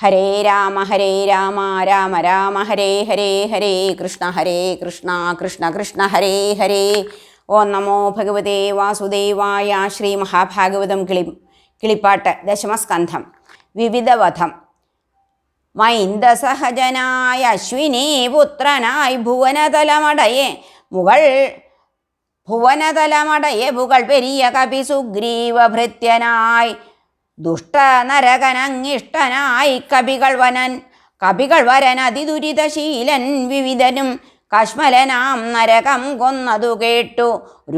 ഹരേ രാമ ഹരേ രാമ രാമ രാമ ഹരേ ഹരേ ഹരേ കൃഷ്ണ ഹരേ കൃഷ്ണ കൃഷ്ണ കൃഷ്ണ ഹരേ ഹരേ. ഓം നമോ ഭഗവതേ വാസുദേവായ ശ്രീ മഹാഭാഗവതം കിളി കിളിപ്പാട്ട് ദശമസ്കന്ധം വിവിധവധം. മൈന്ദസഹജനായ അശ്വിനി പുത്രനായി ഭുവനതലമടയെ. മുകൾ ഭുവനതലമടയെ മുകൾ പെരിയ കപി സുഗ്രീവ ഭൃത്യനായി ദുഷ്ടനരകനങ്ങിഷ്ടനായി കപികൾ വനൻ. കപികൾ വരൻ അതിദുരിതശീലൻ വിവിധനും കശ്മലനാം നരകം കൊന്നതു കേട്ടു.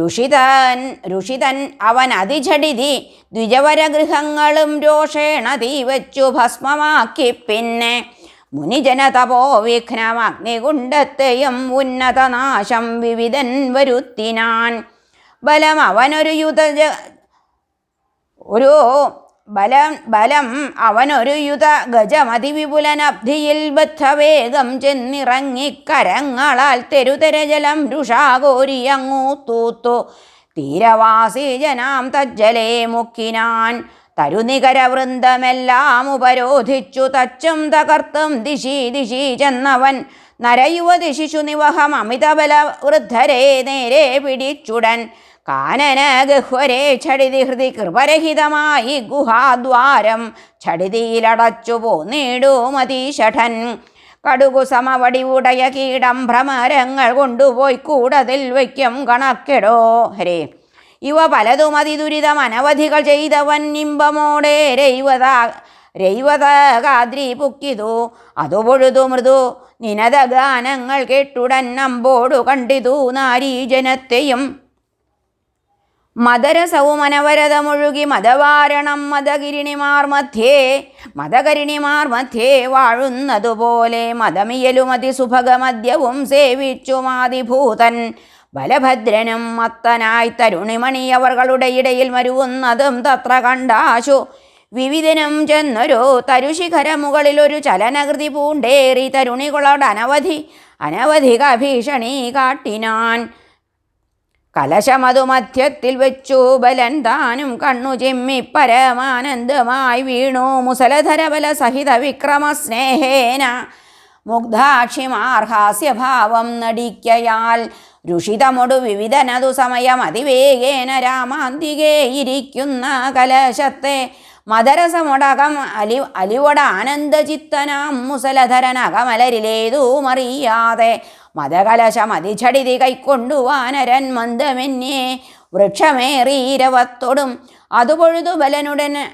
ഋഷിതൻ ഋഷിതൻ അവൻ അതിചടിതി ദ്വിജവരഗൃഹങ്ങളും രോഷേണ തീവച്ചു ഭസ്മമാക്കി പിന്നെ. മുനിജന തപോ വിഘ്നം അഗ്നികുണ്ടത്തെയും ഉന്നതനാശം വിവിധൻ വരുത്തിനാൻ. ബലം അവനൊരു യുധ ഒരു ബലം ബലം അവനൊരു യുധ ഗജമതിവിപുലനബ്ധിയിൽ ബദ്ധവേഗം ചെന്നിറങ്ങി കരങ്ങളാൽ തെരുതെരജലം രുഷാകോരിയങ്ങൂ തൂത്തു. തീരവാസി ജനാം തജ്ജലേ മുക്കിനാൻ തരുനികരവൃന്ദമെല്ലാം ഉപരോധിച്ചു. തച്ചും തകർത്തും ദിശി ദിശി ചെന്നവൻ നരയുവതി ശിശു നിവഹം അമിതബല വൃദ്ധരെ നേരെ പിടിച്ചുടൻ. കാനന ഗഹ്വരെ ഛടിതി ഹൃതി കൃപരഹിതമായി ഗുഹാദ്വാരം ഛടിതിയിലടച്ചു പോന്നിടൂ മതീഷഠൻ. കടുകു സമവടിവുടയ കീടം ഭ്രമരങ്ങൾ കൊണ്ടുപോയി കൂടതിൽ വയ്ക്കും കണക്കെടോ. ഹരേ. ഇവ പലതും അതിദുരിതം അനവധികൾ ചെയ്തവൻ ഇമ്പമോടെ രൈവത രൈവതകാദ്രി പുക്കിതു. അതു പൊഴുതു മൃദു നിനത ഗാനങ്ങൾ കേട്ടുടൻ അമ്പോടു കണ്ടിതു നാരീജനത്തെയും മദരസൗമനവരതമൊഴുകി മതവാരണം മതകിരിണിമാർ മധ്യേ മതകരിണിമാർ മധ്യേ വാഴുന്നതുപോലെ മതമിയലുമതി സുഭഗമദ്യവും സേവിച്ചു മാതിഭൂതൻ. ബലഭദ്രനും മത്തനായി തരുണിമണി അവർകളുടെ ഇടയിൽ മരുവുന്നതും തത്ര കണ്ടാശു. വിവിധനും ചെന്നൊരു തരുശിഖര മുകളിൽ ഒരു ചലനകൃതി പൂണ്ടേറി തരുണികളോട് അനവധി അനവധിക ഭീഷണി കാട്ടിനാൻ. കലശമതു മധ്യത്തിൽ വെച്ചു ബലൻ താനും കണ്ണു ചെമ്മി പരമാനന്ദമായി വീണു മുസലധര ബല സഹിത വിക്രമസ്നേഹേന. മുഗ്ധാക്ഷിമാർഹാസ്യഭാവം നടിക്കയാൽ രുഷിതമൊടു വിവിധനതു സമയം അതിവേഗേന രാമാന്തികേ ഇരിക്കുന്ന കലശത്തെ മദരസമൊടകം അലി അലിവട ആനന്ദചിത്തനാം മുസലധരനകമലരിലേതുമറിയാതെ മതകലശം അതിചടിതി കൈക്കൊണ്ടു വാനരൻ മന്ദമെന്നേ വൃക്ഷമേറീരവത്തൊടും അതുപൊഴുതു ബലനുടൻ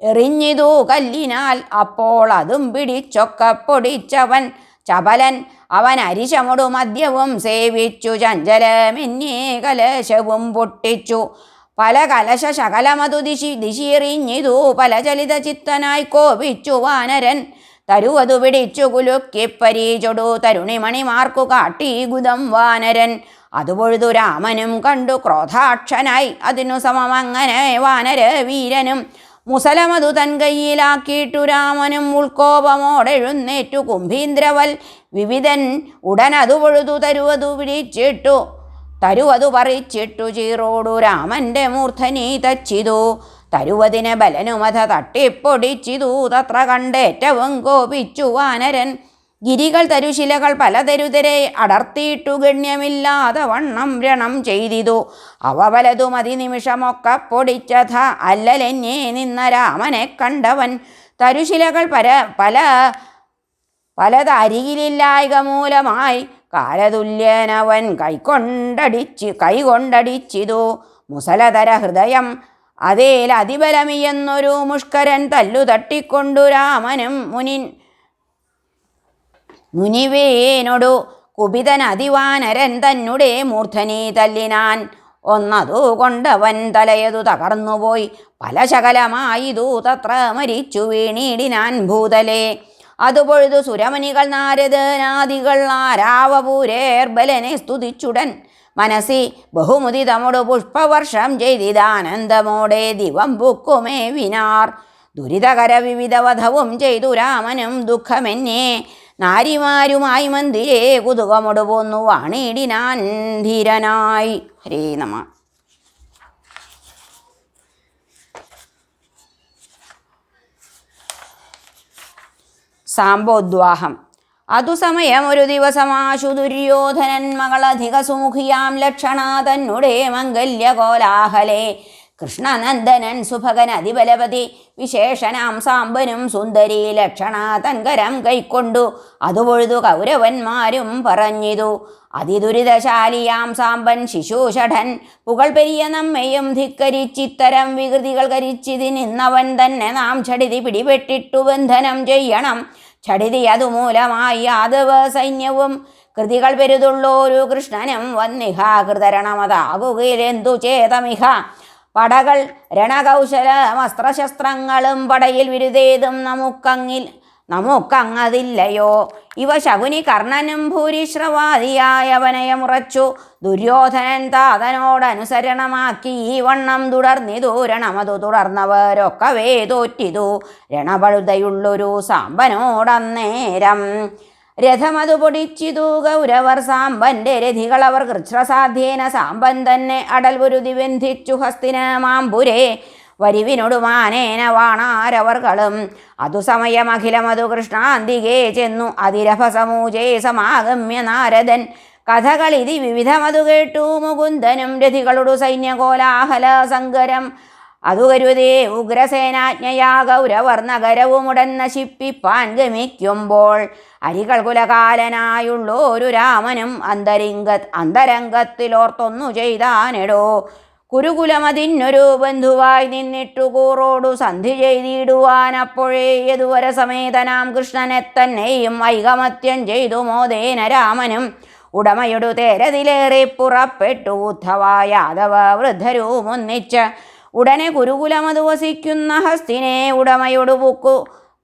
എറിഞ്ഞിതു കല്ലിനാൽ. അപ്പോൾ അതും പിടിച്ചൊക്കെ പൊടിച്ചവൻ ചപലൻ. അവൻ അരിശമുടു മദ്യവും സേവിച്ചു. ചഞ്ചലമെന്നേ കലശവും പൊട്ടിച്ചു. പല കലശ ശകലമതു ദിശി ദിശിയെറിഞ്ഞിതു. പല ചലിത ചിത്തനായി കോപിച്ചു വാനരൻ. തരുവതു പിടിച്ചു കുലുക്കി പരീചൊടു തരുണിമണിമാർക്കു കാട്ടി ഗുദം വാനരൻ. അതുപൊഴുതു രാമനും കണ്ടു ക്രോധാക്ഷനായി. അതിനു സമമങ്ങനെ വാനര വീരനും മുസലമതു തൻ കയ്യിലാക്കിയിട്ടു രാമനും ഉൾക്കോപമോടെഴുന്നേറ്റു കുംഭീന്ദ്രവൽ. വിവിധൻ ഉടനതു പൊഴുതു തരുവതു പിടിച്ചിട്ടു. തരുവതു പറിച്ചിട്ടു ചീറോടു രാമന്റെ മൂർധനി തച്ചിതു. തരുവതിനെ ബലനുമത തട്ടിപ്പൊടിച്ചിതു തത്ര കണ്ടേറ്റവും കോപിച്ചു വാനരൻ. ഗിരികൾ തരുശിലകൾ പലതരുതരെ അടർത്തിയിട്ടു ഗണ്യമില്ലാതെ വണ്ണം രണം ചെയ്തിതു. അവ വലതു അതിനിമിഷമൊക്കെ പൊടിച്ചഥ അല്ലലെന്നേ നിന്ന രാമനെ കണ്ടവൻ. തരുശിലകൾ പര പല പലതരികിലില്ലായക മൂലമായി കാലതുല്യനവൻ കൈകൊണ്ടടിച്ച് കൈകൊണ്ടടിച്ചിതു. മുസലതര ഹൃദയം അതേൽ അതിബലമിയെന്നൊരു മുഷ്കരൻ തല്ലു തട്ടിക്കൊണ്ടു രാമനും മുനിൻ. മുനിവേനൊടു കുപിതൻ അതിവാനരൻ തന്നുടേ മൂർധനി തല്ലിനാൻ. ഒന്നതു കൊണ്ടവൻ തലയതു തകർന്നുപോയി. പല ശകലമായിതു തത്ര മരിച്ചു വീണിടിനാൻ ഭൂതലേ. അതുപൊഴുതു സുരമണികൾ നാരദനാദികൾ ആരാവപൂരേർബലനെ സ്തുതിച്ചുടൻ. മനസ്സി ബഹുമുദിതമോട് പുഷ്പവർഷം ചെയ്തിതാനന്ദമോടെ ദിവം പൂക്കുമേ വിനാർ. ദുരിതകര വിവിധവധവും ചെയ്തു രാമനും ദുഃഖമെന്നേ. നാരിമാരുമായി മന്ദിരേ കുതുകമൊടു പോന്നു വാണിടിനാൻ ധീരനായി. ഹരേ നമ. സാമ്പോദ്വാഹം അതു സമയം ഒരു ദിവസമാശു ദുര്യോധനൻ മകളധിക സുമുഖിയാം ലക്ഷണ മംഗല്യ മംഗല്യകോലാഹലേ. കൃഷ്ണനന്ദനൻ സുഭകൻ അതിബലപതി വിശേഷനാം സാമ്പനും സുന്ദരി ലക്ഷണ തൻകരം കൈക്കൊണ്ടു. അതുപൊഴുതു കൗരവന്മാരും പറഞ്ഞിതു അതിദുരിതശാലിയാം സാമ്പൻ ശിശുഷഠൻ പുകൾ പെരിയ നമ്മയും ധിക്കരിച്ചിത്തരം വികൃതികൾ കരിച്ചിതി നിന്നവൻ തന്നെ നാം ചടിതി പിടിപെട്ടിട്ടു ബന്ധനം ചെയ്യണം. ചടിതി അതുമൂലമായി യാദവ സൈന്യവും കൃതികൾ പെരുതുള്ളോരു കൃഷ്ണനും വന്നിഹ കൃതരണമതാകുകയിലെന്തു ചേതമിഹ? പടകൾ രണകൗശല വസ്ത്രശസ്ത്രങ്ങളും പടയിൽ വിരുതേതും നമുക്കങ്ങിൽ നമുക്കങ്ങതില്ലയോ. ഇവ ശകുനി കർണനും ഭൂരിശ്രവാദിയായവനയമുറച്ചു ദുര്യോധനൻ താതനോടനുസരണമാക്കി ഈ വണ്ണം തുടർന്നിതു. രണമതു തുടർന്നവരൊക്കവേ തോറ്റിതു. രണപഴുതയുള്ളൊരു സാമ്പനോടന്നേരം രഥമതു പൊടിച്ചിതു. ഗൗരവർ സാമ്പന്റെ രഥികളവർ കൃച്ഛ്രസാധ്യേന സാമ്പൻ തന്നെ അടൽ പൊരുതി ബന്ധിച്ചു ഹസ്തിന മാമ്പുരേ വരിവിനൊടുമാനേന വാണാരവർകളും. അതു സമയമഖിലമതു കൃഷ്ണാന്തികേ ചെന്നു. അതിരഭസമൂചേ സമാഗമ്യ നാരദൻ. കഥകളിതി വിവിധമതു കേട്ടു. മുകുന്ദനും രഥികളുടെ സൈന്യകോലാഹല സങ്കരം. അതു കരുതേ ഉഗ്രസേനാജ്ഞയാ ഗൗരവർ നഗരവുമുടൻ നശിപ്പിപ്പാൻ ഗമിക്കുമ്പോൾ അരികൾ കുലകാലനായുള്ളോരു രാമനും അന്തരിംഗ അന്തരംഗത്തിലോർത്തൊന്നു ചെയ്താനെടോ. കുരുകുലമതിന്നൊരു ബന്ധുവായി നിന്നിട്ടു കൂറോടു സന്ധി ചെയ്തിടുവാൻ അപ്പോഴേ യതുവര സമേതനാം കൃഷ്ണനെ തന്നെയും ഐകമത്യം ചെയ്തു മോദേന രാമനും ഉടമയൊടു തേരതിലേറെ പുറപ്പെട്ടു ഉദ്ധവ അഥവ ഒന്നിച്ച് ഉടനെ കുരുകുലമതു വസിക്കുന്ന ഹസ്തിനെ ഉടമയൊടു പൂക്കു.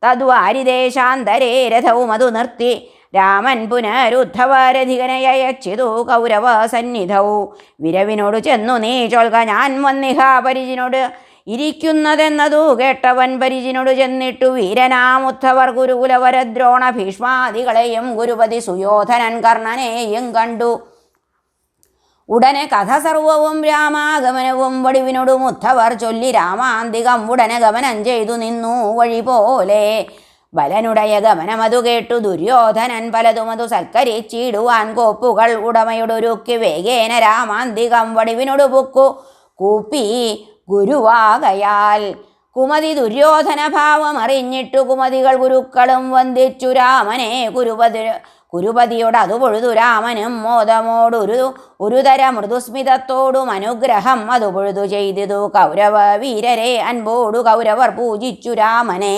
തദ്വാരിദേശാന്തരേ രഥവും അതു നിർത്തി. രാമൻ പുനരുദ്ധവാരധികനയച്ചിതു കൗരവസന്നിധൗ. വിരവിനോട് ചെന്നു നീ ചൊൽക ഞാൻ വന്നിഹ പരിചിനോട്. ഇരിക്കുന്നതെന്നതു കേട്ടവൻ പരിചിനോട് ചെന്നിട്ടു വീരനാമുദ്ധവർ ഗുരുകുലവരദ്രോണ ഭീഷ്മാദികളെയും ഗുരുപതി സുയോധനൻ കർണനെയും കണ്ടു. ഉടനെ കഥ സർവവും രാമാഗമനവും വടിവിനോടും ഉദ്ധവർ ചൊല്ലി രാമാന്തികം ഉടനെ ഗമനം ചെയ്തു നിന്നു വഴി പോലെ ബലനുടയ കേട്ടു ദുര്യോധനൻ പലതുമതു സൽക്കരിച്ചിടുവാൻ കോപ്പുകൾ ഉടമയുടൊരുക്കി വേഗേന രാമാന്തികം വടിവിനോട് പുക്കു കൂപ്പി ഗുരുവാകയാൽ. കുമതി ദുര്യോധന ഭാവം അറിഞ്ഞിട്ടു കുമതികൾ ഗുരുക്കളും വന്ദിച്ചു രാമനെ കുരുപതി കുരുപതിയോട് അത് പൊഴുതു രാമനും മോദമോടൊരു ഒരുതര മൃദുസ്മിതത്തോടും അനുഗ്രഹം അത് പൊഴുതു ചെയ്തിതു. കൗരവ വീരരെ അൻപോടു കൗരവർ പൂജിച്ചു രാമനെ.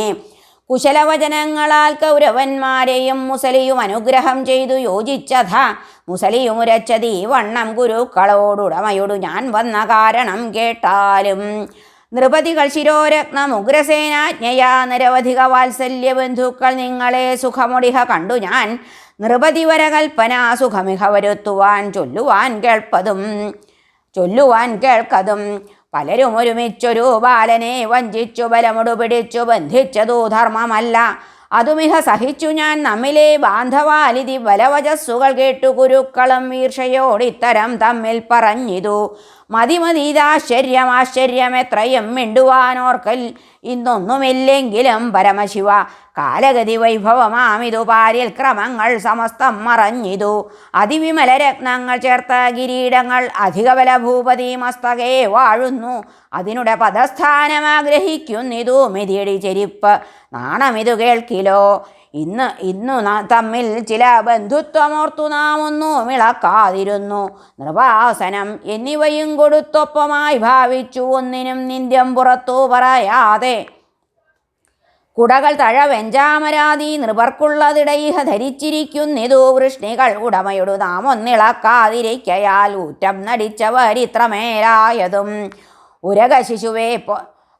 കുശലവചനങ്ങളാൽ കൗരവന്മാരെയും മുസലിയും അനുഗ്രഹം ചെയ്തു യോജിച്ചഥ മുസലിയും ഈ വണ്ണം ഗുരുക്കളോടുടമയോടു ഞാൻ വന്ന കാരണം കേട്ടാലും. നൃപതികൾ ശിരോരത്നം ഉഗ്രസേനാജ്ഞയാ. നിരവധിക വാത്സല്യ ബന്ധുക്കൾ നിങ്ങളെ സുഖമൊടിഹ കണ്ടു ഞാൻ. നൃപതി വരകൽപ്പന സുഖമിഹ വരുത്തുവാൻ ചൊല്ലുവാൻ കേൾപ്പതും. ചൊല്ലുവാൻ കേൾക്കതും. പലരും ഒരുമിച്ചൊരു ബാലനെ വഞ്ചിച്ചു ബലമുടു പിടിച്ചു ബന്ധിച്ചതു ധർമ്മമല്ല. അതുമിഹ സഹിച്ചു ഞാൻ നമ്മിലെ ബാന്ധവാലിതി ബലവജസ്സുകൾ കേട്ടു കുരുക്കളും ഈർഷയോടിത്തരം തമ്മിൽ പറഞ്ഞിതു. മതിമതീതാശ്ചര്യം ആശ്ചര്യം എത്രയും മിണ്ടുവാനോർക്കൽ. ഇന്നൊന്നുമില്ലെങ്കിലും പരമശിവ കാലഗതി വൈഭവമാമിതു. പാരിൽ ക്രമങ്ങൾ സമസ്തം മറഞ്ഞിതു. അതിവിമല രത്നങ്ങൾ ചേർത്ത കിരീടങ്ങൾ അധികബല ഭൂപതി മസ്തകേ വാഴുന്നു. അതിനുടെ പദസ്ഥാനം ആഗ്രഹിക്കുന്നിതു മിതിയടി ചെരിപ്പ്. നാണമിതു കേൾക്കിലോ? ഇന്ന് ഇന്നു തമ്മിൽ ചില ബന്ധുത്വമോർത്തു നാം ഒന്നും ഇളക്കാതിരുന്നു നിർവാസനം എന്നിവയും കൊടുത്തൊപ്പമായി ഭാവിച്ചു. ഒന്നിനും നിന്ദ്യം പുറത്തു പറയാതെ. കുടകൾ തഴ വെഞ്ചാമരാതി നൃപർക്കുള്ളതിടയിഹ ധരിച്ചിരിക്കുന്നിതു. വൃഷ്ണികൾ ഉടമയുടു നാം ഒന്നിളക്കാതിരിക്കയാൽ ഊറ്റം നടിച്ചവരിത്രമേലായതും ഉരക ശിശുവേ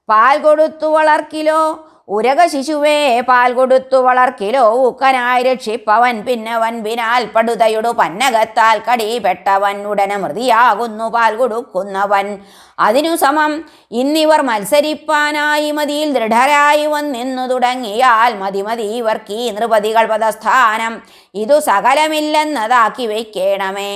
പാൽ കൊടുത്തു വളർക്കിലോ? ഉരക ശിശുവേ പാൽ കൊടുത്തു വളർക്കിലോ ഊക്കനായി രക്ഷിപ്പവൻ പിന്നവൻ വിനാൽ പടുതയുടു പന്നകത്താൽ കടിപെട്ടവൻ ഉടനെ മൃതിയാകുന്നു പാൽ കൊടുക്കുന്നവൻ. അതിനു സമം ഇന്നിവർ മത്സരിപ്പാനായി മതിയിൽ ദൃഢരായി വന്നിന്നു തുടങ്ങിയാൽ മതി മതി ഇവർക്ക് ഈ നൃപതികൾ പദസ്ഥാനം. ഇതു സകലമില്ലെന്നതാക്കി വയ്ക്കേണമേ.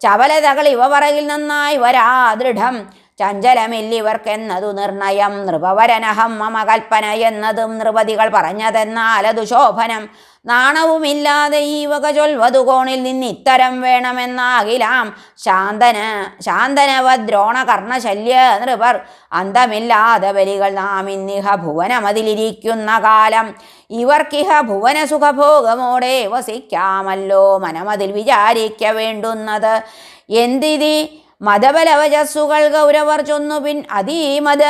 ചവലതകൾ ഇവ പറയിൽ നന്നായി വരാ ദൃഢം ചഞ്ചലമില്ലിവർക്കെന്നതു നിർണയം. നൃപവരനഹം മമ കൽപ്പന എന്നതും നൃപതികൾ പറഞ്ഞതെന്നാൽ അതു ശോഭനം. നാണവുമില്ലാതെ ഈ വക ചൊൽവതു കോണിൽ നിന്ന് ഇത്തരം വേണമെന്നാകിലാം. ശാന്തന ശാന്തനവ ദ്രോണ കർണശല്യ നൃപർ. അന്തമില്ലാതെ ബലികൾ നാം ഇന്നിഹ ഭുവനമതിലിരിക്കുന്ന കാലം. ഇവർക്കിഹ ഭുവന സുഖഭോഗമോടെ വസിക്കാമല്ലോ മനമതിൽ വിചാരിക്ക വേണ്ടുന്നത് എന്തിതി? മതബലവചസ്സുകൾ ഗൗരവർ ചൊന്നു പിൻ അതീമത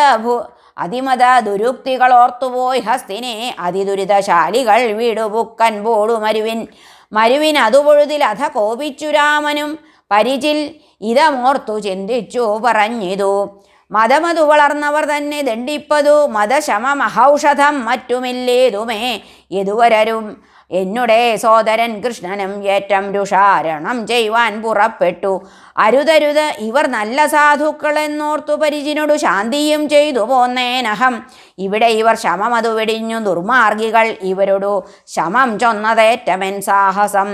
അതിമത ദുരുക്തികൾ ഓർത്തുപോയി ഹസ്തിനെ അതിദുരിതശാലികൾ വീടുപുക്കൻ പോടു മരുവിൻ. മരുവിൻ അതുപൊഴുതിൽ അധ കോപിച്ചു രാമനും പരിചിൽ ഇതമോർത്തു ചിന്തിച്ചു പറഞ്ഞിതു. മതമതു വളർന്നവർ തന്നെ ദണ്ഡിപ്പതു മതശമ മഹൌഷധം മറ്റുമില്ലേതുമേ യതുവരരും. എന്നുടെ സോദരൻ കൃഷ്ണനും ഏറ്റം രുഷാരണം ചെയ്യുവാൻ പുറപ്പെട്ടു. അരുതരുത് ഇവർ നല്ല സാധുക്കളെന്നോർത്തു പരിചിനോടു ശാന്തിയും ചെയ്തു പോന്നേനഹം. ഇവിടെ ഇവർ ശമമതു വെടിഞ്ഞു ദുർമാർഗികൾ ഇവരോടു ശമം ചൊന്നതേറ്റമെൻ സാഹസം.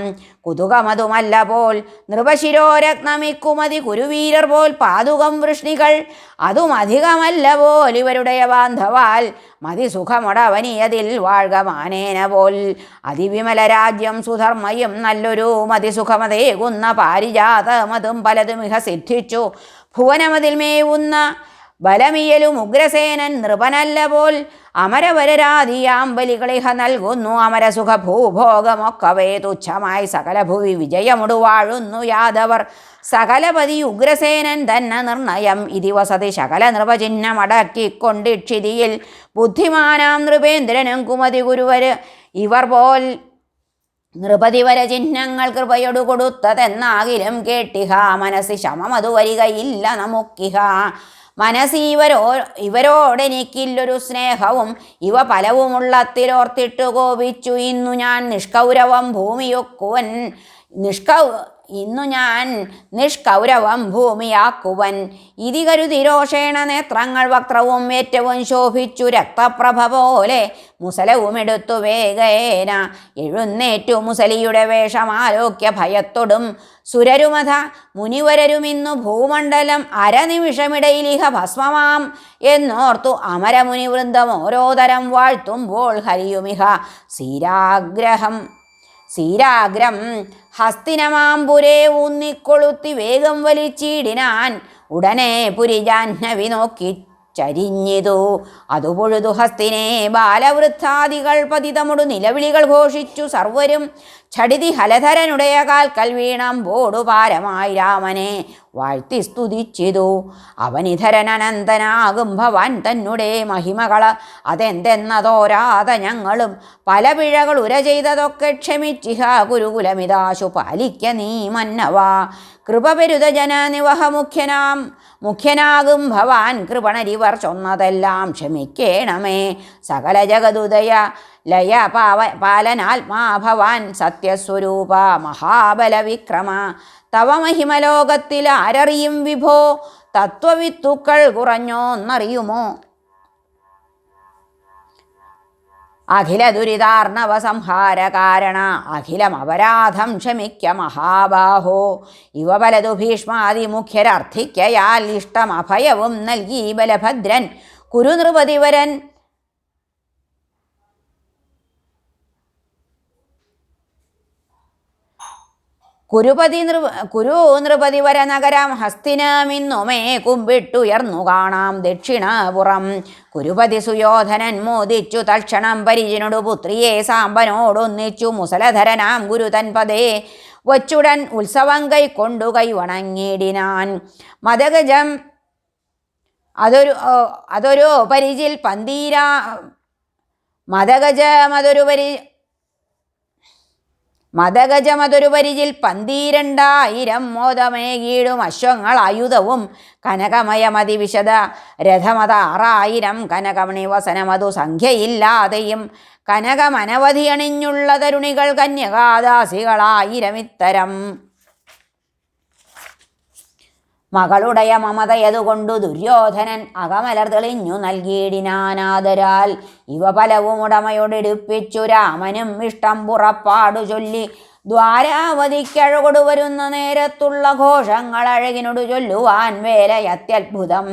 കുതുകമതുമല്ല പോൽ നൃപശിരോരത്നമിക്കുമതി കുരുവീരർ പോൽ പാതുകം വൃഷ്ണികൾ അതും അധികമല്ല പോൽ ഇവരുടെ ബാന്ധവാൽ മതി സുഖമൊടവനിയതിൽ വാഴ്ക മാനേന പോൽ. അതിവിമല രാജ്യം സുധർമ്മയും നല്ലൊരു മതിസുഖമതേകുന്ന പാരിജാതമതും പലതും ഇഹ സിദ്ധിച്ചു. ഭുവനമതിൽ മേവുന്ന ബലമിയലും ഉഗ്രസേനൻ നൃപനല്ല പോൽ അമരവരരാധിയാം ബലികളിഹ നൽകുന്നു. അമരസുഖ ഭൂഭോഗമൊക്കവേ തുച്ഛമായി സകല വിജയമുടുവാഴുന്നു യാദവർ. സകലപതി ഉഗ്രസേനൻ തന്നെ നിർണയം. ഇതി വസതി ശകല നൃപചിഹ്നമടക്കിക്കൊണ്ടിക്ഷിതിയിൽ ബുദ്ധിമാനാം നൃപേന്ദ്രനും കുമതി ഗുരുവര് ഇവർ പോൽ നൃപതിവര ചിഹ്നങ്ങൾ കൃപയൊടു കൊടുത്തതെന്നാകിലും കേട്ടിഹ. മനസ്സി ശമമതു വരികയില്ല നമുക്കിഹ. മനസ്സിവരോ ഇവരോടെനിക്കില്ലൊരു സ്നേഹവും ഇവ പലവുമുള്ളത്തിലോർത്തിട്ടു കോപിച്ചു. ഇന്നു ഞാൻ നിഷ്കൗരവം ഭൂമിയൊക്കുവൻ നിഷ്കൗ ഇന്നു ഞാൻ നിഷ്കൗരവം ഭൂമിയാക്കുവൻ. ഇതി കരുതി രോഷേണ നേത്രങ്ങൾ വക്രവും ഏറ്റവും ശോഭിച്ചു രക്തപ്രഭ പോലെ മുസലവുമെടുത്തു വേഗേന. എഴുന്നേറ്റു മുസലിയുടെ വേഷം വേഷമാലോക്യ ഭയത്തൊടും. സുരരുമഥ മുനിവരരുമിന്നു ഭൂമണ്ഡലം അരനിമിഷമിടയിലിഹ ഭസ്മമാം എന്നോർത്തു അമരമുനി വൃന്ദം ഓരോതരം വാഴ്ത്തുമ്പോൾ ഹരിയുമിഹ. സീരാഗ്രഹം സീരാഗ്രം ഹസ്തിനമാമ്പുരേ ഊന്നിക്കൊളുത്തി വേഗം വലിച്ചിടിനാൻ ഉടനെ പുരിജാഹ്നവി നോക്കി ചരിഞ്ഞിതു. അതുപൊഴുതു ഹസ്തിനെ ബാലവൃദ്ധാദികൾ പതിതമുടു നിലവിളികൾ ഘോഷിച്ചു. സർവരും ഛടിതി ഹലധരനുടയ കാൽക്കൽ വീണമ്പോടു പാരമായി രാമനെ വാഴ്ത്തി സ്തുതിച്ചിതു. അവനിധരനനന്തനാകും ഭവാൻ തന്നെ മഹിമകള. അതെന്തെന്നതോരാതെ ഞങ്ങളും പല പിഴകൾ ഉര ചെയ്തതൊക്കെ ക്ഷമിച്ചിഹ ഗുരുകുലമിതാശു പാലിക്ക നീ മന്നവാ. കൃപപരുത ജനനിവഹ മുഖ്യനാം. മുഖ്യനാകും ഭവാൻ കൃപണരിവർ ചൊന്നതെല്ലാം ക്ഷമിക്കേണമേ. സകല ജഗതുദയ ലയ പാവ പാലനാത്മാ ഭവാൻ സത്യസ്വരൂപ മഹാബല വിക്രമ തവ മഹിമലോകത്തിൽ ആരറിയും വിഭോ? തത്വവിത്തുക്കൾ കുറഞ്ഞോന്നറിയുമോ? അഖില ദുരിതാർണവ സംഹാര കാരണ അഖിലം അപരാധം ക്ഷമിക്ക മഹാബാഹോ. ഇവ പലതു ഭീഷ്മാതി മുഖ്യരർത്ഥിക്കയാൽ ഇഷ്ടം അഭയവും നൽകി ബലഭദ്രൻ കുരുനൃപതിവരൻ കുരുപതി നൃ കുരു നൃപതിവര നഗരം ഹസ്തിനമിന്നുമേ കുമ്പിട്ടുയർന്നു കാണാം ദക്ഷിണപുറം. കുരുപതി സുയോധനൻ മോദിച്ചു തൽക്ഷണം പരിചിനോടു പുത്രിയെ സാമ്പനോടൊന്നിച്ചു മുസലധരനാം ഗുരുതൻ പദേ വച്ചുടൻ ഉത്സവം കൈക്കൊണ്ടു കൈവണങ്ങിടിനാൻ മതഗജം അതൊരു അതൊരു പരിചിൽ പന്തീരാ മതഗജം അതൊരു പരി മതഗജമതൊരു പരിചിൽ പന്തീരണ്ടായിരം മോദമേകീടും അശ്വങ്ങൾ ആയുധവും കനകമയമതിവിശദ രഥമത ആറായിരം കനകമണി വസനമതു സംഖ്യയില്ലാതെയും കനകമനവധി അണിഞ്ഞുള്ള തരുണികൾ കന്യകാദാസികളായിരം ഇത്തരം മകളുടയ മമതയതുകൊണ്ടു ദുര്യോധനൻ അകമലർ തെളിഞ്ഞു നൽകിയിടിനാനാദരാൽ. ഇവ പലവും ഉടമയോടെടുപ്പിച്ചു. രാമനും ഇഷ്ടം പുറപ്പാടു ചൊല്ലി ദ്വാരാവതിക്കഴകൊടു വരുന്ന നേരത്തുള്ള ഘോഷങ്ങൾ അഴകിനോട് ചൊല്ലുവാൻ വേലയത്യത്ഭുതം.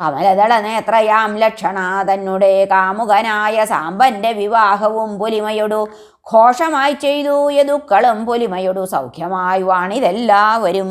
കമലതള നേത്രയാം ലക്ഷണ തന്നുടെ കാമുകനായ സാമ്പന്റെ വിവാഹവും പുലിമയൊടു ഘോഷമായി ചെയ്തു. യദുക്കളും പുലിമയൊടു സൗഖ്യമായി വാണിതെല്ലാവരും